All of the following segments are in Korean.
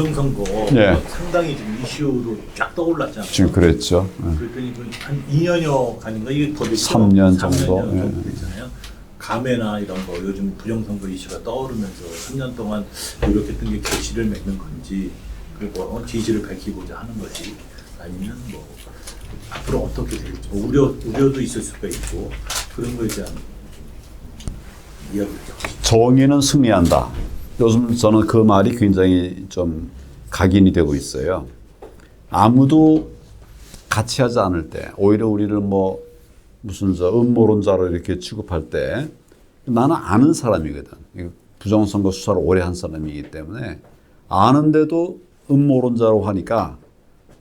부정선거 예. 상당히 지금 이슈로 쫙 떠올랐잖아요. 지금 그랬죠. 예. 그랬더니 그한 2년여간인가 이게 더 됐죠. 삼년 정도? 3년 예. 정도 되잖아요. 감회나 이런 거 요즘 부정선거 이슈가 떠오르면서 3년 동안 노력했던 게 결실을 맺는 건지 그리고 어, 지지를 밝히고자 하는 거지 아니면 뭐 앞으로 어떻게 될지 뭐 우려 우려도 있을 수가 있고 그런 거에 대한 이야기를 좀 정의는 승리한다. 요즘 저는 그 말이 굉장히 좀 각인이 되고 있어요. 아무도 같이 하지 않을 때, 오히려 우리를 뭐 무슨 저 음모론자로 이렇게 취급할 때 나는 아는 사람이거든. 이거 부정선거 수사를 오래 한 사람이기 때문에 아는데도 음모론자로 하니까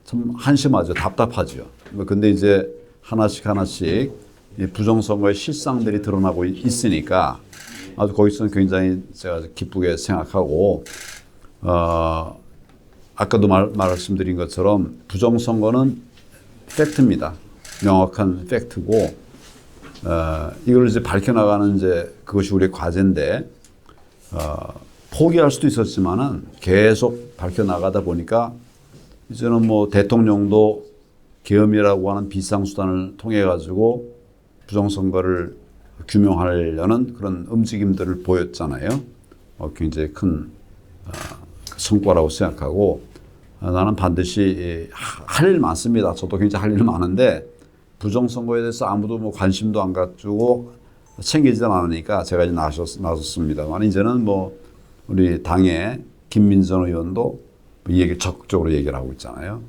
참 한심하죠. 답답하죠. 뭐 근데 이제 하나씩 하나씩 이 부정선거의 실상들이 드러나고 있- 있으니까 아주 거기서는 굉장히 제가 기쁘게 생각하고 어, 아까도 말, 말씀드린 것처럼 부정선거는 팩트입니다. 명확한 팩트고 어, 이걸 이제 밝혀나가는 이제 그것이 우리의 과제인데 어, 포기할 수도 있었지만은 계속 밝혀나가다 보니까 이제는 뭐 대통령도 계엄이라고 하는 비상수단을 통해 가지고 부정선거를 규명하려는 그런 움직임들을 보였잖아요. 어, 굉장히 큰 어, 성과라고 생각하고 어, 나는 반드시 할 일 많습니다. 저도 굉장히 할 일 많은데 부정선거에 대해서 아무도 뭐 관심도 안 가지고 챙기지 않으니까 제가 이제 나섰, 나섰습니다만 이제는 뭐 우리 당의 김민선 의원도 이 얘기를 적극적으로 얘기를 하고 있잖아요.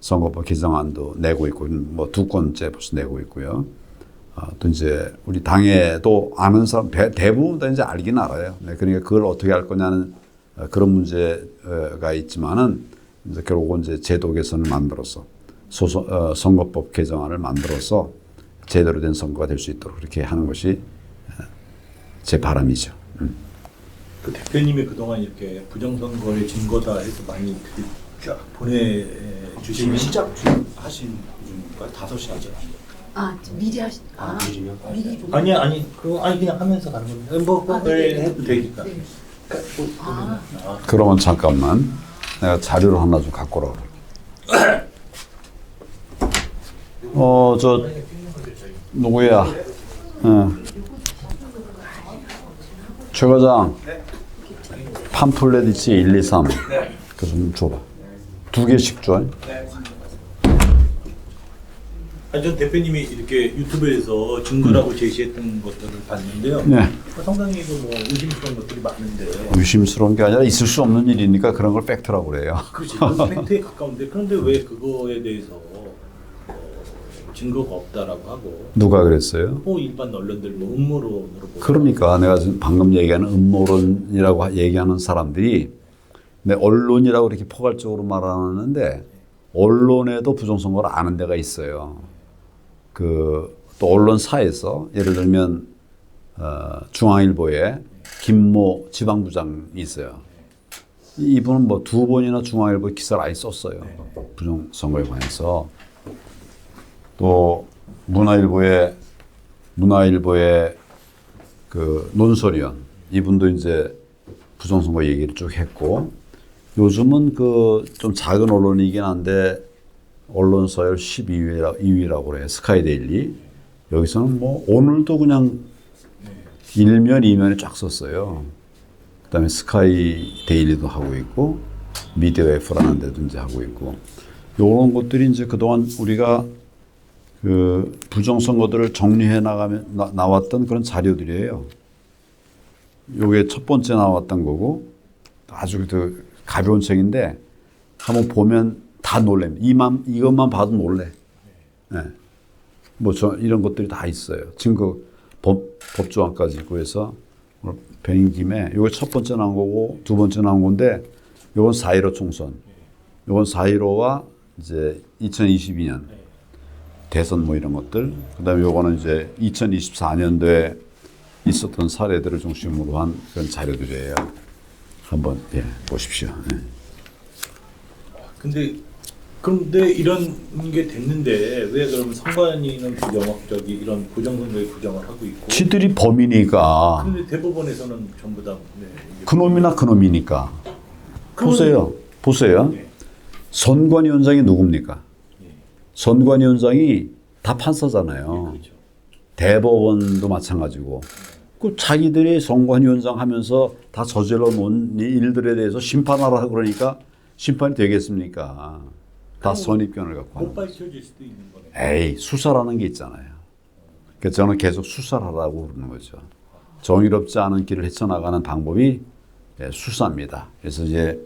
선거법 개정안도 내고 있고 뭐 두 건째 벌써 내고 있고요. 아, 또 이제 우리 당에도 아는 사람 대- 대부분 다 이제 알긴 알아요. 네, 그러니까 그걸 어떻게 할 거냐는 어, 그런 문제가 있지만은 이제 결국은 이제 제도 개선을 만들어서 소선, 어, 선거법 개정안을 만들어서 제대로 된 선거가 될 수 있도록 그렇게 하는 것이 어, 제 바람이죠. 음. 그 대표님이 그동안 이렇게 부정선거의 증거다 해서 많이 보내주시면 지금 시작 중 하신 중인가요? 다섯 시 하잖아. 아 미리 하시 아, 아, 미리요? 미리 좀 아니 아니 그거 아니 그냥 하면서 가는 건데 뭐 아, 그걸 네, 네. 해도 되니까 네. 그러니까 뭐, 아. 아, 그러면 잠깐만 내가 자료를 하나 좀 갖고 오라 그래. 어, 저 누구야? 어. 최 과장. 팜플렛 있지 1, 2, 3. 그거 좀 줘봐. 두 개씩 줘. 아니 전 대표님이 이렇게 유튜브에서 증거라고 제시했던 것들을 봤는데요. 네. 어, 상당히 그뭐 의심스러운 것들이 많은데 의심스러운 게 아니라 있을 수 없는 일이니까 그런 걸 팩트라고 그래요. 그렇지 그 팩트에 가까운데 그런데 왜 그거에 대해서 어, 증거가 없다라고 하고 누가 그랬어요? 뭐 일반 언론들 뭐 음모론으로 보고 그러니까 내가 지금 방금 얘기하는 음모론이라고 하- 얘기하는 사람들이 내 언론이라고 이렇게 포괄적으로 말하는데 언론에도 부정선거를 아는 데가 있어요. 그 또 언론사에서 예를 들면 어, 중앙일보에 김모 지방부장이 있어요. 이- 이분은 뭐 두 번이나 중앙일보 기사를 아예 썼어요. 부정 선거에 관해서 또 문화일보에 문화일보에 그 논설위원 이분도 이제 부정선거 얘기를 쭉 했고 요즘은 그 좀 작은 언론이긴 한데 언론 서열 12위라, 2위라고 그래 스카이데일리 여기서는 뭐 오늘도 그냥 일면 이면에 쫙 썼어요. 그다음에 스카이데일리도 하고 있고 미디어 F라는 데도 이제 하고 있고 요런 것들이 이제 그동안 우리가 그 부정선거들을 정리해 나가면 나, 나왔던 그런 자료들이에요. 요게 첫 번째 나왔던 거고 아주 그 가벼운 책인데 한번 보면 다 놀랍니다. 이만 이것만 봐도 놀래. 예. 뭐저 이런 것들이 다 있어요. 증거 법 법조안까지 있고 해서 뵈인 김에 요게 첫 번째 나온 거고 두 번째 나온 건데 요건 4.15 총선. 요건 4.15와 이제 2022년 대선 뭐 이런 것들. 그 다음에 요거는 이제 2024년도에 있었던 사례들을 중심으로 한 그런 자료들이에요. 한번 예, 보십시오. 예. 근데 그런데 이런 게 됐는데 왜 그러면 선관위는 부정 저기 이런 부정선거에 부정을 하고 있고 지들이 범이니까 근데 대법원에서는 전부 다 네, 이게 그놈이나 그놈이니까 보세요. 보세요. 예. 선관위 원장이 누굽니까? 예. 선관위 원장이 다 판사잖아요. 그렇죠. 대법원도 마찬가지고. 그 자기들이 선관위원장 하면서 다 저질러 놓은 이 일들에 대해서 심판하라 그러니까 심판이 되겠습니까? 다 선입견을 갖고 못 밝혀질 수도 있는 거네. 에이 수사라는 게 있잖아요. 그래서 저는 계속 수사를 하라고 그러는 거죠. 정의롭지 않은 길을 헤쳐나가는 방법이 예, 수사입니다. 그래서 이제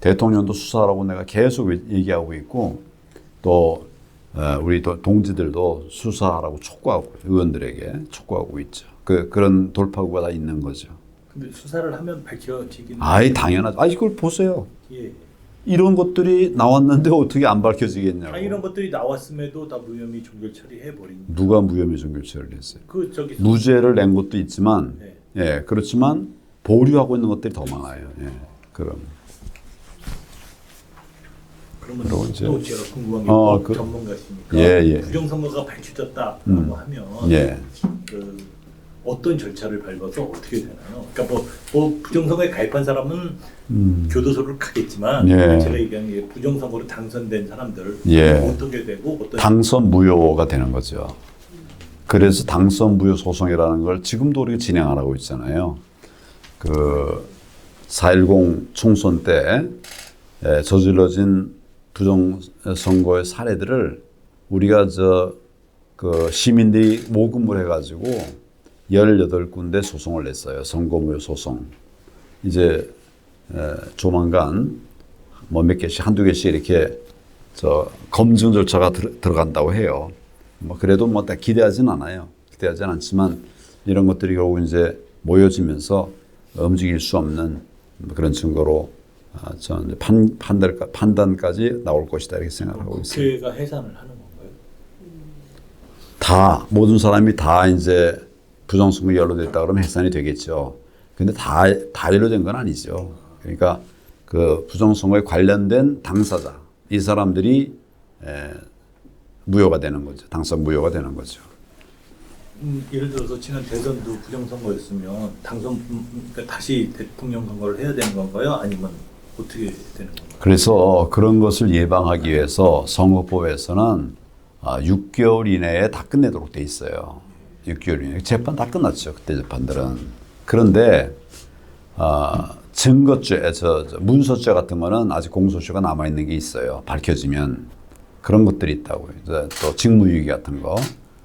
대통령도 수사라고 내가 계속 얘기하고 있고 또 어, 우리 또 동지들도 수사하라고 촉구하고 의원들에게 촉구하고 있죠. 그 그런 돌파구가 다 있는 거죠. 근데 수사를 하면 밝혀지긴. 아이 당연하죠. 아 이걸 보세요. 예. 이런 것들이 나왔는데 어떻게 안 밝혀지겠냐고. 아, 이런 것들이 나왔음에도 다 무혐의 종결 처리해 버린. 누가 무혐의 종결 처리를 했어요? 그 저기 무죄를 낸 것도 있지만, 네. 예, 그렇지만 보류하고 있는 것들이 더 많아요. 예, 그럼. 그러면 이제- 또 제가 궁금한 게 어, 법 그- 전문가시니까 예, 예. 부정선거가 밝혀졌다라고 음. 하면 예. 그 어떤 절차를 밟아서 어떻게 되나요? 그러니까 뭐, 뭐 부정선거에 가입한 사람은 교도소를 가겠지만 음. 예. 제가 얘기하는 게 부정선거로 당선된 사람들 예. 어떻게 되고 어떤 당선 무효가 되는 거죠. 그래서 당선 무효 소송이라는 걸 지금도 우리가 진행하고 있잖아요. 그 4.10 총선 때 에, 저질러진 부정 선거의 사례들을 우리가 저 그 시민들이 모금을 해가지고 18군데 소송을 냈어요. 선거무효 소송. 이제 에, 조만간 뭐 몇 개씩 한두 개씩 이렇게 저 검증 절차가 들, 들어간다고 해요. 뭐 그래도 뭐딱 기대하진 않아요. 기대하진 않지만 이런 것들이 결국 이제 모여지면서 움직일 수 없는 그런 증거로 아, 이제 판, 판단, 판단까지 나올 것이다 이렇게 생각하고 있어요. 국회가 해산을 하는 건가요? 다 모든 사람이 다 이제 부정선거 연루됐다 그러면 해산이 되겠죠. 근데 다다 연루된 건 아니죠. 그러니까 그 부정선거에 관련된 당사자 이 사람들이 에, 무효가 되는 거죠. 당선 무효가 되는 거죠. 음, 예를 들어서 지난 대선도 부정선거였으면 당선 그러니까 다시 대통령 선거를 해야 되는 건가요? 아니면 어떻게 되는 건가요? 그래서 그런 것을 예방하기 위해서 선거법에서는 아, 6개월 이내에 다 끝내도록 돼 있어요. 6개월 이내 재판 다 끝났죠. 그때 재판들은. 그런데 아, 증거죄, 저, 저 문서죄 같은 거는 아직 공소시효가 남아 있는 게 있어요. 밝혀지면 그런 것들이 있다고요. 이제 또 직무유기 같은 거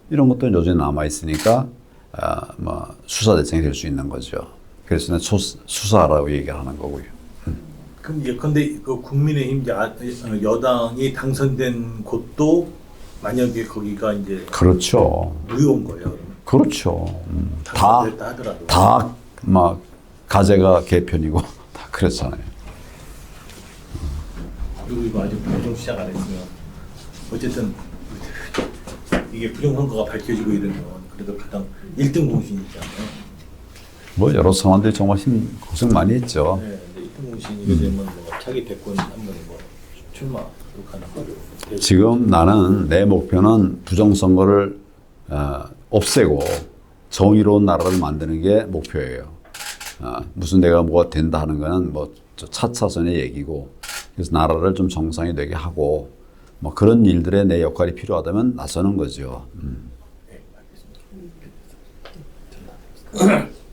이런 것도 여전히 남아 있으니까 아, 뭐 수사 대상이 될 수 있는 거죠. 그래서 수, 수사라고 얘기하는 거고요. 그럼 이제 근데 그 국민의힘 아- 어, 여당이 당선된 곳도 만약에 거기가 이제 그렇죠. 무효인 거예요. 그러면 그렇죠. 음, 다, 다, 막, 가제가 개편이고, 다 그렇잖아요. 그리고 이거 아직 방송 시작 안 했으면 어쨌든 이게 부정선거가 밝혀지고 이러면 그래도 가장 1등 공신이잖아요. 뭐, 여러 사람들이 정말 힘, 고생 많이 했죠. 네, 근데 1등 공신이게 되면 뭐 차기 대권 한번 뭐 출마 하는 거로 지금 나는 내 목표는 부정선거를 어, 없애고 정의로운 나라를 만드는 게 목표예요. 어, 무슨 내가 뭐가 된다 하는 거는 뭐저 차차선의 얘기고 그래서 나라를 좀 정상이 되게 하고 뭐 그런 일들에 내 역할이 필요하다면 나서는 거죠. 음.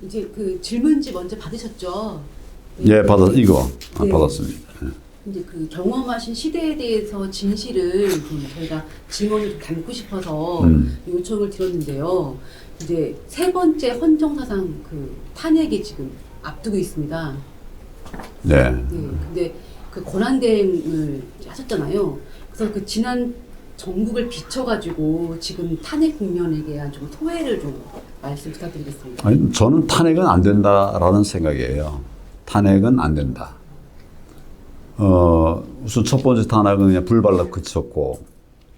이제 그 질문지 먼저 받으셨죠? 예, 받았 이거 아, 네. 받았습니다. 예. 이제 그 경험하신 시대에 대해서 진실을 좀 저희가 증언을 좀 담고 싶어서 음. 요청을 드렸는데요. 이제 세 번째 헌정사상 그 탄핵이 지금 앞두고 있습니다. 네. 네, 근데 그 권한대행을 하셨잖아요. 그래서 그 지난 전국을 비춰가지고 지금 탄핵 국면에 대한 좀 토해를 좀 말씀 부탁드리겠습니다. 아니, 저는 탄핵은 안 된다라는 생각이에요. 탄핵은 안 된다. 어, 우선 첫 번째 탄핵은 그냥 불발로 그쳤고,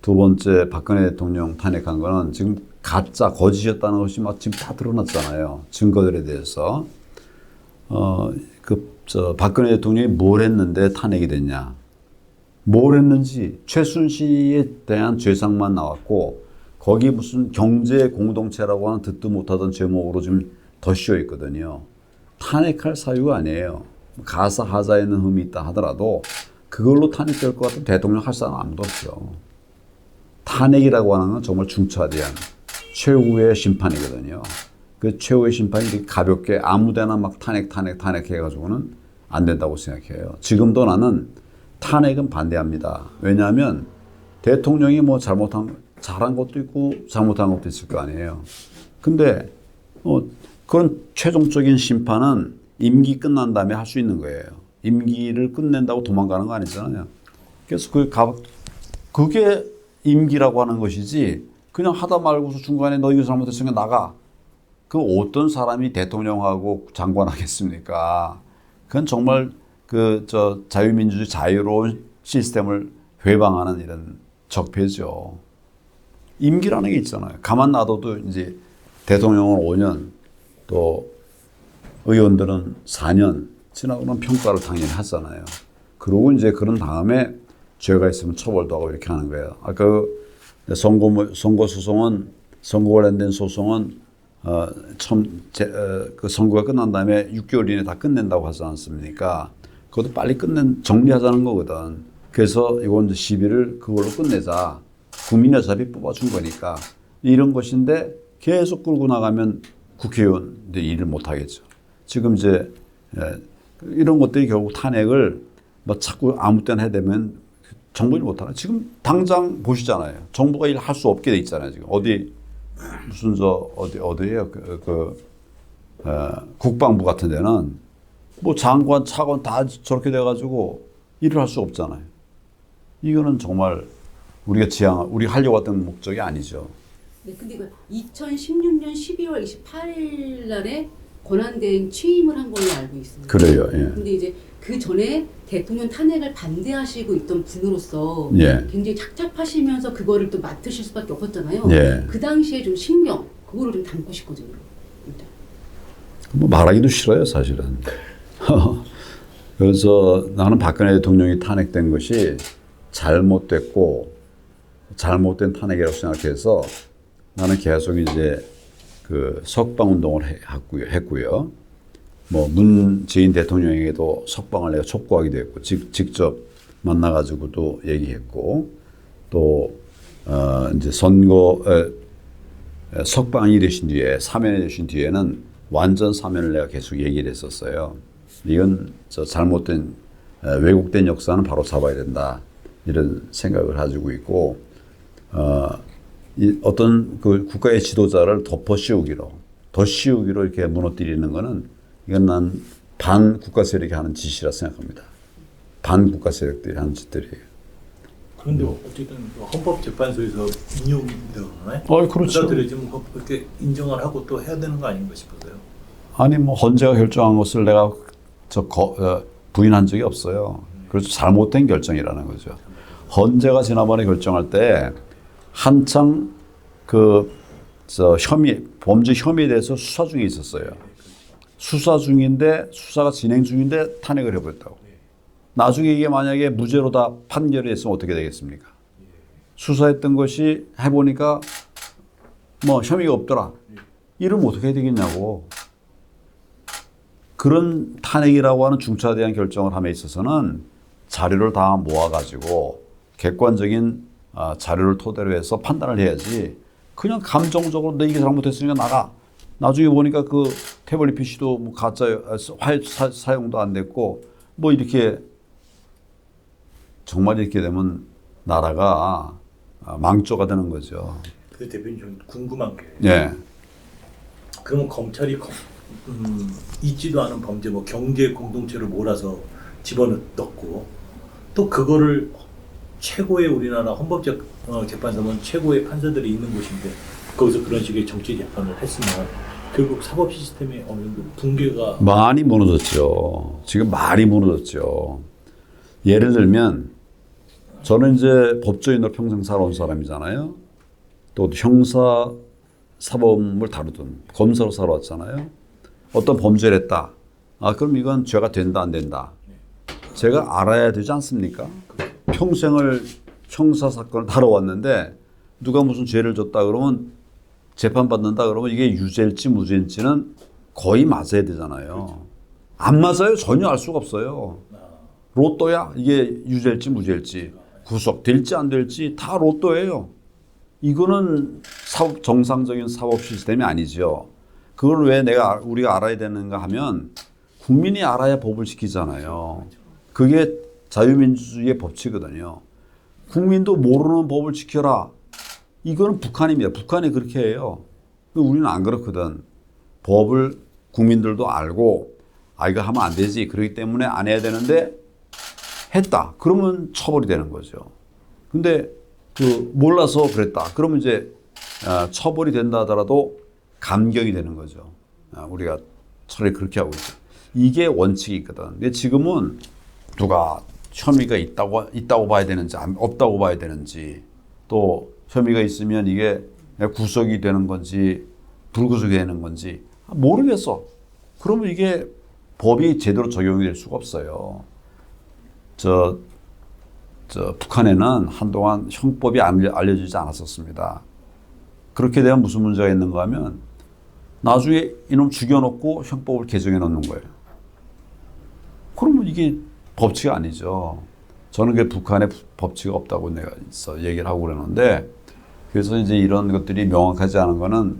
두 번째 박근혜 대통령 탄핵한 거는 지금 가짜, 거짓이었다는 것이 막 지금 다 드러났잖아요. 증거들에 대해서. 어, 그, 저, 박근혜 대통령이 뭘 했는데 탄핵이 됐냐. 뭘 했는지 최순실에 대한 죄상만 나왔고 거기 무슨 경제 공동체라고 하는 듣도 못하던 제목으로 지금 더 씌어 있거든요. 탄핵할 사유가 아니에요. 가사 하자에는 흠이 있다 하더라도 그걸로 탄핵될 것 같은 대통령 할 사람 아무도 없죠. 탄핵이라고 하는 건 정말 중차대한 최후의 심판이거든요. 그 최후의 심판이 가볍게 아무데나 막 탄핵, 탄핵, 탄핵 해가지고는 안 된다고 생각해요. 지금도 나는 탄핵은 반대합니다. 왜냐하면 대통령이 뭐 잘못한, 잘한 것도 있고 잘못한 것도 있을 거 아니에요. 근데 어, 그런 최종적인 심판은 임기 끝난 다음에 할 수 있는 거예요. 임기를 끝낸다고 도망가는 거 아니잖아요. 그래서 그 가, 그게 임기라고 하는 것이지 그냥 하다 말고서 중간에 너 이거 잘못했으니까 나가. 그 어떤 사람이 대통령하고 장관하겠습니까? 그건 정말 그 저 자유민주주의 자유로운 시스템을 회방하는 이런 적폐죠. 임기라는 게 있잖아요. 가만 놔둬도 이제 대통령은 5년 또 의원들은 4년 지나고는 평가를 당연히 하잖아요. 그러고 이제 그런 다음에 죄가 있으면 처벌도 하고 이렇게 하는 거예요. 아까 그 선거 선거 소송은 선거 관련된 소송은 어, 처음 제, 어, 그 선거가 끝난 다음에 6개월 이내 다 끝낸다고 하지 않습니까? 그것도 빨리 끝낸 정리하자는 거거든. 그래서 이건 이제 시비를 그걸로 끝내자. 국민이 어차피 뽑아준 거니까 이런 것인데 계속 끌고 나가면 국회의원들이 일을 못 하겠죠. 지금 이제 예, 이런 것들이 결국 탄핵을 뭐 자꾸 아무 때나 해대면 정부를 못 하나. 지금 당장 보시잖아요. 정부가 일 할 수 없게 돼 있잖아요. 지금 어디 무슨 저 어디 어디에요? 그, 그 어, 국방부 같은 데는 뭐 장관 차관 다 저렇게 돼가지고 일을 할 수 없잖아요. 이거는 정말 우리가 지향 우리 하려고 했던 목적이 아니죠. 네, 근데 그 2016년 12월 28일 날에 권한대행 취임을 한 걸로 알고 있습니다. 그래요. 예. 근데 이제 그 전에 대통령 탄핵을 반대하시고 있던 분으로서 예. 굉장히 착잡하시면서 그거를 또 맡으실 수밖에 없었잖아요. 예. 그 당시에 좀 신경 그거를 좀 담고 싶거든요. 일단. 뭐 말하기도 싫어요, 사실은. 그래서 나는 박근혜 대통령이 탄핵된 것이 잘못됐고 잘못된 탄핵이라고 생각해서 나는 계속 이제 그 석방 운동을 해- 했고요. 했고요. 뭐 문재인 대통령에게도 석방을 내가 촉구하기도 했고 직, 직접 만나가지고도 얘기했고 또 어, 이제 선거 에, 에, 석방이 되신 뒤에 사면이 되신 뒤에는 완전 사면을 내가 계속 얘기를 했었어요. 이건 저 잘못된 에, 왜곡된 역사는 바로 잡아야 된다 이런 생각을 가지고 있고 어, 이 어떤 그 국가의 지도자를 덮어 씌우기로 더 씌우기로 이렇게 무너뜨리는 거는 이건 난 반 국가 세력이 하는 짓이라 생각합니다. 반 국가 세력들이 하는 짓들이에요. 그런데 어쨌든 그 헌법재판소에서 그러나요? 어, 그렇죠. 받아들여지면 헌- 그렇게 인정을 하고 또 해야 되는 거 아닌가 싶어서요. 아니 뭐 헌재가 결정한 것을 내가 저 거- 어, 부인한 적이 없어요. 그래서 잘못된 결정이라는 거죠. 헌재가 지난번에 결정할 때 한창 그 저 혐의 범죄 혐의에 대해서 수사 중에 있었어요. 수사 중인데 수사가 진행 중인데 탄핵을 해버렸다고. 나중에 이게 만약에 무죄로 다 판결이 됐으면 어떻게 되겠습니까? 수사했던 것이 해보니까 뭐 혐의가 없더라. 이러면 어떻게 해야 되겠냐고. 그런 탄핵이라고 하는 중차대한 결정을 함에 있어서는 자료를 다 모아가지고 객관적인 아, 자료를 토대로 해서 판단을 해야지 그냥 감정적으로 너 이게 잘못했으니까 나가. 나중에 보니까 그 태블릿 PC도 뭐 가짜 아, 화- 사, 사용도 안 됐고 뭐 이렇게 정말 이렇게 되면 나라가 아, 망조가 되는 거죠. 그 대표님 좀 궁금한 게 예. 그러면 검찰이 검- 음, 있지도 않은 범죄 뭐 경제 공동체를 몰아서 집어넣고 또 그거를 최고의 우리나라 헌법재판소는 최고의 판사들이 있는 곳인데 거기서 그런 식의 정치 재판을 했으면 결국 사법 시스템에 어느 정도 붕괴가 많이 무너졌죠. 지금 많이 무너졌죠. 예를 들면 저는 이제 법조인으로 평생 살아온 사람이잖아요. 또 형사 사범을 다루던 검사로 살아왔잖아요. 어떤 범죄를 했다. 아 그럼 이건 죄가 된다 안 된다. 제가 알아야 되지 않습니까? 평생을 형사 사건을 다뤄왔는데 누가 무슨 죄를 졌다 그러면 재판 받는다 그러면 이게 유죄일지 무죄일지는 거의 맞아야 되잖아요. 안 맞아요. 전혀 알 수가 없어요. 로또야? 이게 유죄일지 무죄일지 구속될지 안 될지 다 로또예요. 이거는 사업 정상적인 사법 시스템이 아니죠. 그걸 왜 내가 우리가 알아야 되는가 하면 국민이 알아야 법을 지키잖아요. 그게 자유민주주의의 법칙이거든요. 국민도 모르는 법을 지켜라. 이거는 북한입니다. 북한이 그렇게 해요. 우리는 안 그렇거든. 법을 국민들도 알고 아 이거 하면 안 되지. 그렇기 때문에 안 해야 되는데 했다. 그러면 처벌이 되는 거죠. 근데 그 몰라서 그랬다. 그러면 이제 아, 처벌이 된다 하더라도 감경이 되는 거죠. 아, 우리가 차라리 그렇게 하고 있죠. 이게 원칙이 있거든. 근데 지금은 누가 혐의가 있다고 있다고 봐야 되는지 안- 없다고 봐야 되는지 또 혐의가 있으면 이게 구속이 되는 건지 불구속이 되는 건지 모르겠어. 그러면 이게 법이 제대로 적용이 될 수가 없어요. 저, 저 북한에는 한동안 형법이 알려- 알려지지 않았었습니다. 그렇게 되면 무슨 문제가 있는가 하면 나중에 이놈 죽여놓고 형법을 개정해 놓는 거예요. 그러면 이게 법칙이 아니죠. 저는 그 북한에 법칙이 없다고 내가 있어 얘기를 하고 그러는데 그래서 이제 이런 것들이 명확하지 않은 거는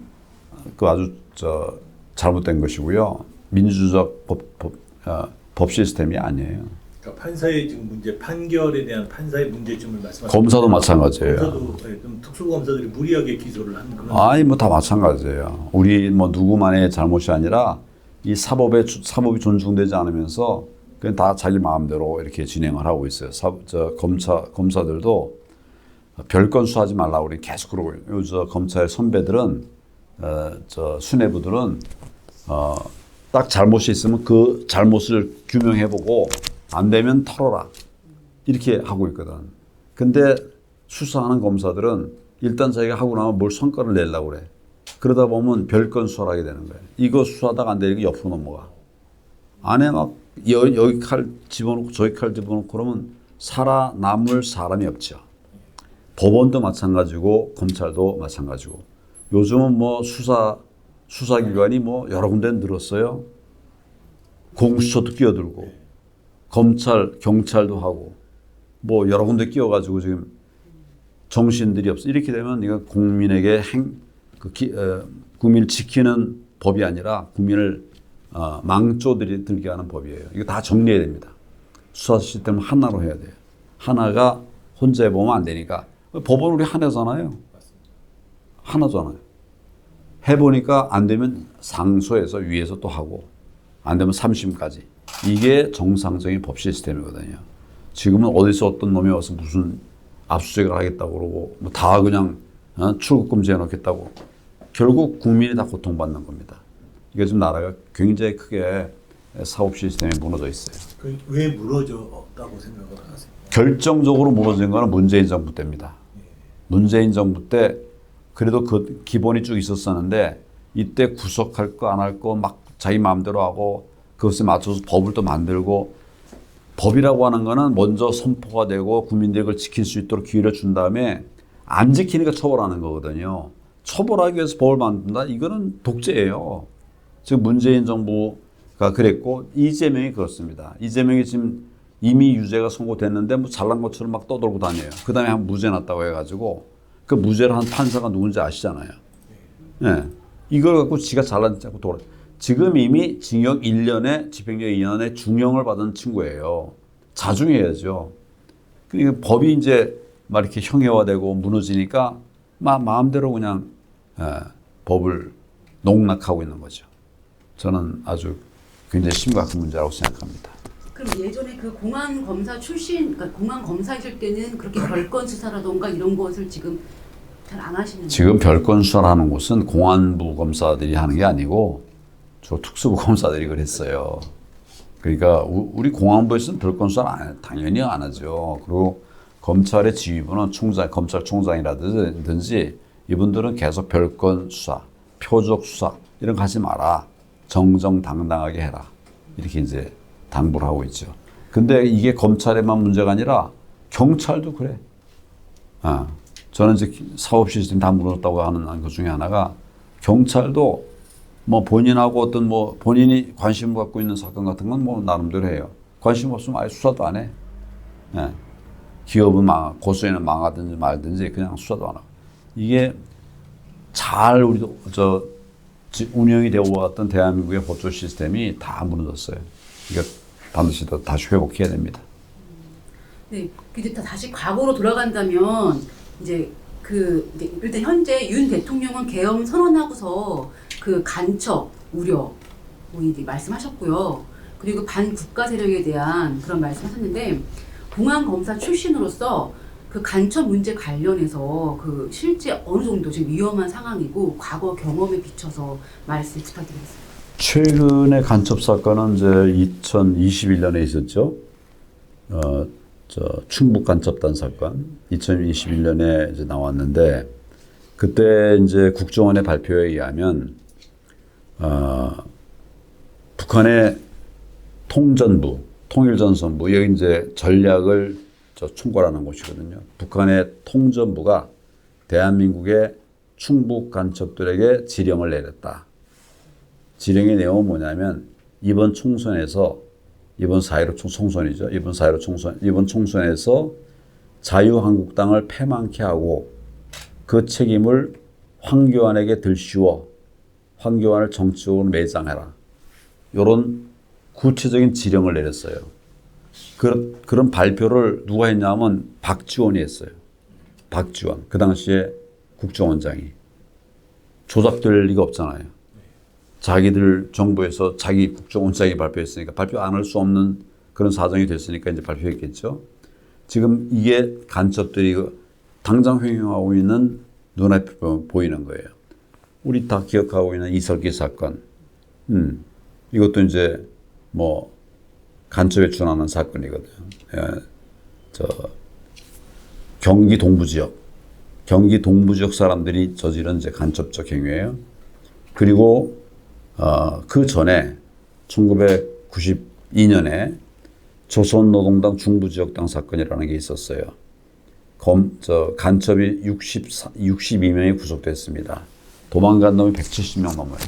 그 아주 저 잘못된 것이고요. 민주적 법, 법, 어, 법 시스템이 아니에요. 그러니까 판사의 지금 문제 판결에 대한 판사의 문제점을 말씀하셨죠. 검사도 마찬가지예요. 검사도 예, 좀 특수 검사들이 무리하게 기소를 하는 그런 아니 뭐 다 마찬가지예요. 우리 뭐 누구만의 잘못이 아니라 이 사법의 주- 사법이 존중되지 않으면서 그냥 다 자기 마음대로 이렇게 진행을 하고 있어요. 사, 저 검사 검사들도 별건 수하지 말라고 우리 계속 그러고 요저 검찰 선배들은 어, 저 수뇌부들은 어, 딱 잘못이 있으면 그 잘못을 규명해보고 안 되면 털어라 이렇게 하고 있거든. 근데 수사하는 검사들은 일단 자기가 하고 나면 뭘 성과를 내려고 그래. 그러다 보면 별건 수사하게 되는 거예요. 이거 수사하다가 안 되니까 옆으로 넘어가. 안에 막 여, 여기 칼 집어넣고 저기 칼 집어넣고 그러면 살아남을 사람이 없죠. 법원도 마찬가지고 검찰도 마찬가지고 요즘은 뭐 수사 수사기관이 뭐 여러 군데 늘었어요. 공수처도 끼어들고 검찰 경찰도 하고 뭐 여러 군데 끼어가지고 지금 정신들이 없어 이렇게 되면 이거 국민에게 행, 그 기, 어, 국민을 지키는 법이 아니라 국민을 어, 망조들이 들게 하는 법이에요. 이거 다 정리해야 됩니다. 수사 시스템 하나로 해야 돼요. 하나가 혼자 해보면 안 되니까 법은 우리 하나잖아요. 하나잖아요. 해보니까 안 되면 상소해서 위에서 또 하고 안 되면 삼심까지 이게 정상적인 법 시스템이거든요. 지금은 어디서 어떤 놈이 와서 무슨 압수수색을 하겠다고 그러고 뭐 다 그냥 어, 출국 금지해 놓겠다고 결국 국민이 다 고통받는 겁니다. 이게 지금 나라가 굉장히 크게 사법 시스템이 무너져 있어요. 그왜 무너졌다고 생각을 하세요? 결정적으로 무너진 거는 문재인 정부 때입니다. 문재인 정부 때 그래도 그 기본이 쭉 있었었는데 이때 구속할 거 안 할 거 막 자기 마음대로 하고 그것에 맞춰서 법을 또 만들고 법이라고 하는 거는 먼저 선포가 되고 국민들이 그걸 지킬 수 있도록 기회를 준 다음에 안 지키니까 처벌하는 거거든요. 처벌하기 위해서 법을 만든다? 이거는 독재예요. 지금 문재인 정부가 그랬고 이재명이 그렇습니다. 이재명이 지금 이미 유죄가 선고됐는데 뭐 잘난 것처럼 막 떠돌고 다녀요. 그 다음에 한 무죄 났다고 해가지고 그 무죄를 한 판사가 누군지 아시잖아요. 예. 이걸 갖고 지가 잘난 자꾸 돌아. 지금 이미 징역 1년에 집행유예 2년에 중형을 받은 친구예요. 자중해야죠. 그러니까 법이 이제 막 이렇게 형해화되고 무너지니까 막 마음대로 그냥 예, 법을 농락하고 있는 거죠. 저는 아주 굉장히 심각한 문제라고 생각합니다. 그럼 예전에 그 공안 검사 출신, 그러니까 공안 검사이실 때는 그렇게 별건 수사라던가 이런 것을 지금 잘 안 하시는 지금 별건 수사하는 곳은 공안부 검사들이 하는 게 아니고 저 특수부 검사들이 그랬어요. 그러니까 우- 우리 공안부에서는 별건 수사 당연히 안 하죠. 그리고 검찰의 지휘부는 총장, 검찰총장이라든지 이분들은 계속 별건 수사, 표적 수사 이런 거 하지 마라. 정정당당하게 해라. 이렇게 이제 당부를 하고 있죠. 근데 이게 검찰에만 문제가 아니라 경찰도 그래. 아, 저는 이제 사업 시스템 다 무너졌다고 하는 것 중에 하나가 경찰도 뭐 본인하고 어떤 뭐 본인이 관심 갖고 있는 사건 같은 건 뭐 나름대로 해요. 관심 없으면 아예 수사도 안 해. 예. 기업은 망, 고소인은 망하든지 말든지 그냥 수사도 안 하고. 이게 잘 우리도 저 지- 운영이 되어 왔던 대한민국의 법조 시스템이 다 무너졌어요. 이거 반드시 더 다시 회복해야 됩니다. 네, 다 다시 과거로 돌아간다면 이제 그 이제 일단 현재 윤 대통령은 계엄 선언하고서 그 간첩 우려 뭐 이제 말씀하셨고요. 그리고 반국가 세력에 대한 그런 말씀하셨는데 공안 검사 출신으로서 그 간첩 문제 관련해서 그 실제 어느 정도 지금 위험한 상황이고 과거 경험에 비춰서 말씀 부탁드리겠습니다. 최근의 간첩 사건은 이제 2021년에 있었죠. 어, 저 충북 간첩단 사건 2021년에 이제 나왔는데 그때 이제 국정원의 발표에 의하면 어, 북한의 통전부, 통일전선부 여기 이제 전략을 저 총괄하는 곳이거든요. 북한의 통전부가 대한민국의 충북 간첩들에게 지령을 내렸다. 지령의 내용은 뭐냐면 이번 총선에서 이번 4.15 총- 총선이죠. 이번 4.15 총선 이번 총선에서 자유한국당을 패망케 하고 그 책임을 황교안에게 들씌워 황교안을 정치적으로 매장해라. 이런 구체적인 지령을 내렸어요. 그, 그런 발표를 누가 했냐면 박지원이 했어요. 박지원. 그 당시에 국정원장이. 조작될 리가 없잖아요. 자기들 정부에서 자기 국정원장이 발표했으니까 발표 안 할 수 없는 그런 사정이 됐으니까 이제 발표했겠죠. 지금 이게 간첩들이 그 당장 횡행하고 있는 눈앞에 보- 보이는 거예요. 우리 다 기억하고 있는 이설기 사건. 음, 이것도 이제 뭐 간첩에 준하는 사건이거든요. 예, 저 경기 동부 지역, 경기 동부 지역 사람들이 저지른 이제 간첩적 행위예요. 그리고 어, 그 전에 1992년에 조선노동당 중부지역당 사건이라는 게 있었어요. 검, 저, 간첩이 64, 62명이 구속됐습니다. 도망간 놈이 170명 넘어요.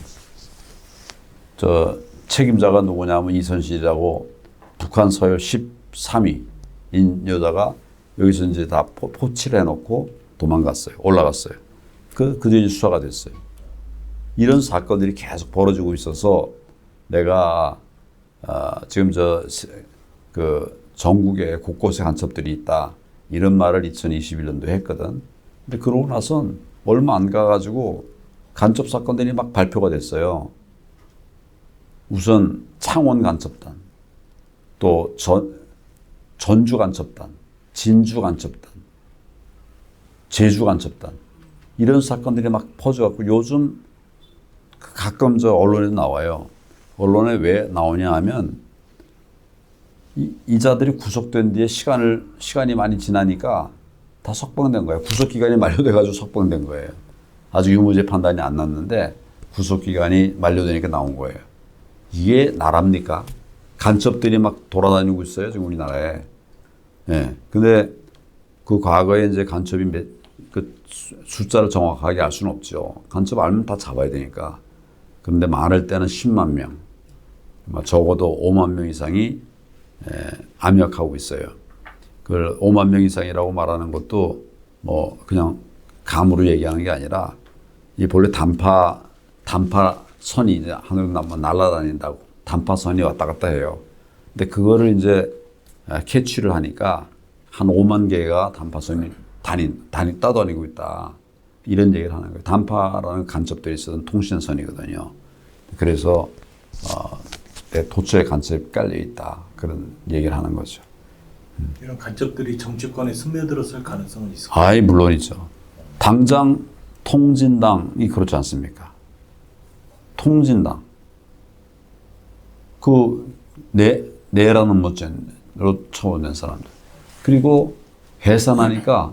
저, 책임자가 누구냐면 이선실이라고 북한 서열 13위인 여자가 여기서 이제 다 포, 포치를 해놓고 도망갔어요. 올라갔어요. 그, 그 뒤에 수사가 됐어요. 이런 사건들이 계속 벌어지고 있어서 내가 아, 지금 저 그 전국에 곳곳에 간첩들이 있다 이런 말을 2021년도에 했거든. 근데 그러고 나선 얼마 안 가가지고 간첩 사건들이 막 발표가 됐어요. 우선 창원 간첩단, 또 전, 전주 간첩단, 진주 간첩단, 제주 간첩단 이런 사건들이 막 퍼져갖고 요즘 가끔 저 언론에 나와요. 언론에 왜 나오냐 하면 이, 이자들이 구속된 뒤에 시간을 시간이 많이 지나니까 다 석방된 거예요. 구속 기간이 만료돼 가지고 석방된 거예요. 아직 유무죄 판단이 안 났는데 구속 기간이 만료되니까 나온 거예요. 이게 나랍니까? 간첩들이 막 돌아다니고 있어요 지금 우리나라에. 예. 근데 그 과거에 이제 간첩이 몇, 그 수- 숫자를 정확하게 알 수는 없죠. 간첩 알면 다 잡아야 되니까. 그런데 많을 때는 10만 명, 뭐 적어도 5만 명 이상이 에, 암약하고 있어요. 그걸 5만 명 이상이라고 말하는 것도 뭐 그냥 감으로 얘기하는 게 아니라 이 본래 단파 단파 선이 이제 하늘 날아다닌다고 단파 선이 왔다 갔다 해요. 근데 그거를 이제 에, 캐치를 하니까 한 5만 개가 단파선이 다닌 다니 떠다니고 있다. 이런 얘기를 하는 거예요. 단파라는 간첩들이 쓰던 통신선이거든요. 그래서 어, 내 도처에 간첩이 깔려 있다. 그런 얘기를 하는 거죠. 이런 간첩들이 정치권에 스며들었을 가능성은 있을까요? 아이 물론이죠. 당장 통진당이 그렇지 않습니까? 통진당 그 내 내라는 멋쟁이로 처분된 사람들 그리고 해산하니까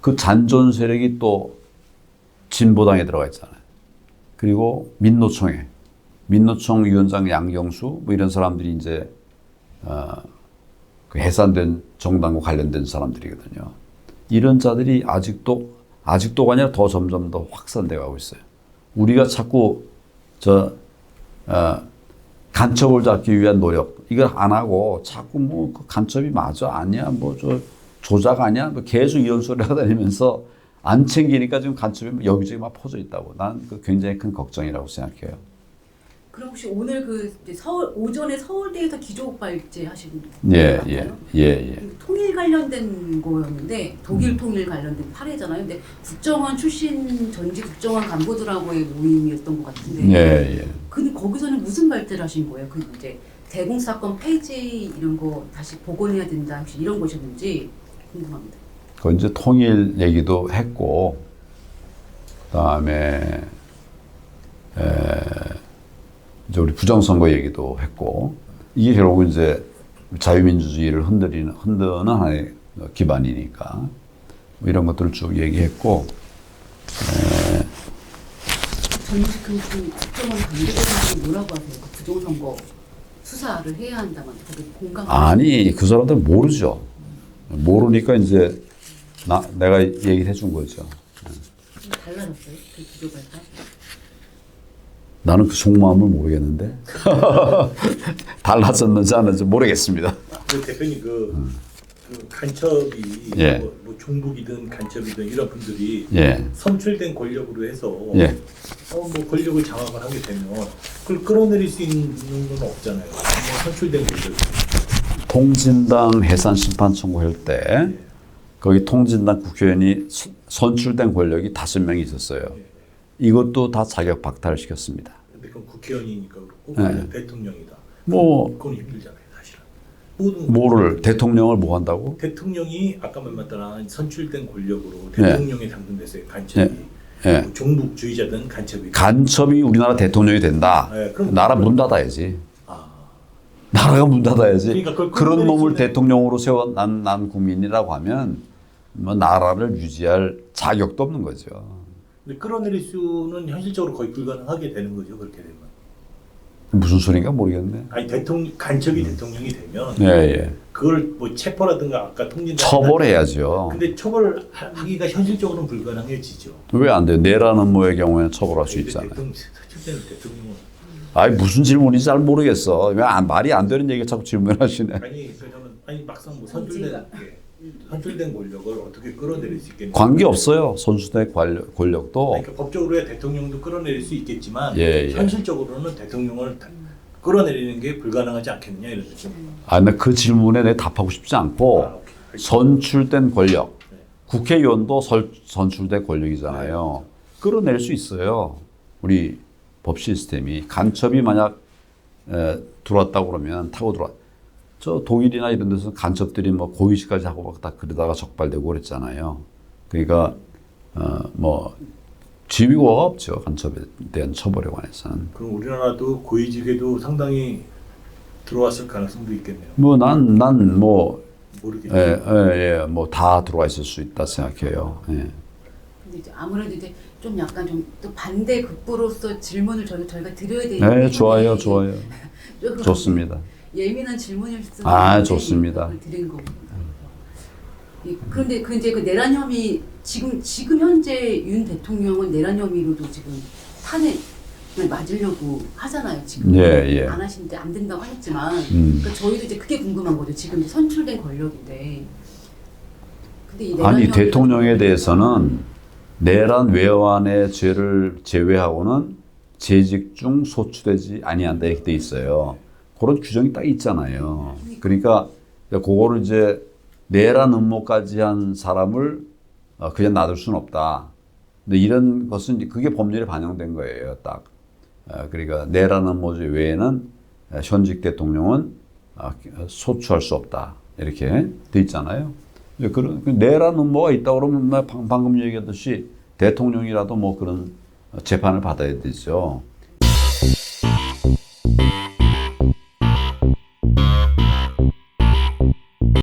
그 잔존 세력이 또 진보당에 들어가 있잖아요. 그리고 민노총에 민노총 위원장 양경수 뭐 이런 사람들이 이제 어, 그 해산된 정당과 관련된 사람들이거든요. 이런 자들이 아직도 아직도가 아니라 더 점점 더 확산돼 가고 있어요. 우리가 자꾸 저 어, 간첩을 잡기 위한 노력 이걸 안 하고 자꾸 뭐 그 간첩이 맞아 아니야 뭐 저 조작 아니야 뭐 계속 이런 소리 하다니면서 안 챙기니까 지금 간첩이 여기저기 막 퍼져 있다고 난 그 굉장히 큰 걱정이라고 생각해요. 그럼 혹시 오늘 그 서울 오전에 서울대에서 기조 발제 하신 예? 예, 예, 예. 통일 관련된 거였는데 독일 통일 관련된 파례잖아요. 근데 국정원 출신 전직 국정원 간부들하고의 모임이었던 것 같은데 예, 예. 그 거기서는 무슨 발제를 하신 거예요? 그 이제 대공 사건 폐지 이런 거 다시 복원해야 된다 혹시 이런 것이었는지 궁금합니다. 그 이제 통일 얘기도 했고 그다음에 에, 이제 우리 부정선거 얘기도 했고 이게 결국 이제 자유민주주의를 흔들리는 흔드는 하나의 기반이니까 뭐 이런 것들을 쭉 얘기했고 전직 그 무슨 국정원 관계자분들이 뭐라고 하세요? 그 부정선거 수사를 해야 한다면 거기 공감 아니 그 사람들 모르죠 모르니까 이제 나 내가 얘기를 해준 거죠 달라졌어요? 그 발제? 나는 그 속마음을 모르겠는데 달라졌는지 안 했는지 모르겠습니다. 그 대표님 그, 그 간첩이 예. 뭐, 뭐 종북이든 간첩이든 이런 분들이 예, 선출된 권력으로 해서 예. 어, 뭐 권력을 장악을 하게 되면 그걸 끌어내릴 수 있는 건 없잖아요. 뭐 선출된 권력. 통진당 해산 심판 청구할 때 거기 통진당 국회의원이 서- 선출된 권력이 다섯 명이 있었어요. 이것도 다 자격 박탈을 시켰습니다. 그건 국회의원이니까 그렇고 네. 대통령이다. 뭐 그건 힘들잖아요, 사실은. 모든 뭐를 대통령을 뭐 한다고? 대통령이 아까 말했던 선출된 권력으로 예. 대통령에 당선됐어요. 간첩이 예. 뭐 종북주의자든 간첩이. 간첩이 우리나라 대통령이 된다. 네, 그럼 나라 문 닫아야지. 아, 나라가 문 닫아야지. 그러니까 그런 놈을 대통령으로 세워 난, 난 국민이라고 하면 뭐 나라를 유지할 자격도 없는 거죠. 근데 끌어내릴 수는 현실적으로 거의 불가능하게 되는 거죠. 그렇게 되면. 무슨 소리인가 모르겠네. 아니 대통령 간첩이 대통령이 되면 예, 예. 그걸 뭐 체포라든가 아까 통진당 처벌해야죠. 근데 처벌하기가 현실적으로는 불가능해지죠. 왜 안 돼요? 내라는 모의 경우에는 처벌할 수 있잖아요. 대통령 대통령은 아니 무슨 질문인지 잘 모르겠어. 왜 안- 말이 안 되는 얘기 자꾸 질문하시네. 아니 저는 아니 막상 뭐 선출된 예, 선출된 권력을 어떻게 끌어내릴 수 있겠냐. 관계 없어요. 선수대 권력, 권력도 그러니까 법적으로야 대통령도 끌어내릴 수 있겠지만 예, 예. 현실적으로는 대통령을 다- 끌어내리는 게 불가능하지 않겠느냐 이런 느낌. 아, 근데 그 질문에 내 답하고 싶지 않고 아, 오케이. 선출된 권력, 네. 국회의원도 설, 선출된 권력이잖아요. 끌어낼 수 있어요. 우리 법 시스템이 간첩이 만약 에, 들어왔다고 그러면 타고 들어와. 저 독일이나 이런 데서 간첩들이 뭐 고위직까지 하고 막 다 그러다가 적발되고 그랬잖아요. 그러니까 어, 뭐 지위가 없죠 간첩에 대한 처벌에 관해서는. 그럼 우리나라도 고위직에도 상당히 들어왔을 가능성도 있겠네요. 뭐 난 난 뭐 모르겠네요. 예, 예, 예, 뭐 다 들어와 있을 수 있다 생각해요. 예. 근데 이제 아무래도 이제 좀 약간 좀 또 반대 극부로서 질문을 저희 저희가 드려야 되는 네, 좋아요, 좋아요. 좋습니다. 예민한 질문일 수도 아, 좋습니다. 드린 거거든요. 이- 그런데 그 이제 그 내란 혐의 지금 지금 현재 윤 대통령은 내란 혐의로도 지금 탄핵을 맞으려고 하잖아요. 지금 예, 예. 안 하시는데 안 된다고 하셨지만 음. 그러니까 저희도 이제 그게 궁금한 거죠. 지금 선출된 권력인데. 아니 대통령에 대해서는 내란 외환의 죄를 제외하고는 재직 중 소추되지 아니한다 이렇게 돼 있어요. 그런 규정이 딱 있잖아요. 그러니까 그거를 이제 내란 음모까지 한 사람을 어, 그냥 놔둘 수는 없다. 근데 이런 것은 그게 법률에 반영된 거예요. 딱. 어, 그러니까 내란 음모죄 외에는 어, 현직 대통령은 어, 소추할 수 없다. 이렇게 돼 있잖아요. 그런 그 내란 음모가 있다 그러면 방금 얘기했듯이 대통령이라도 뭐 그런 재판을 받아야 되죠.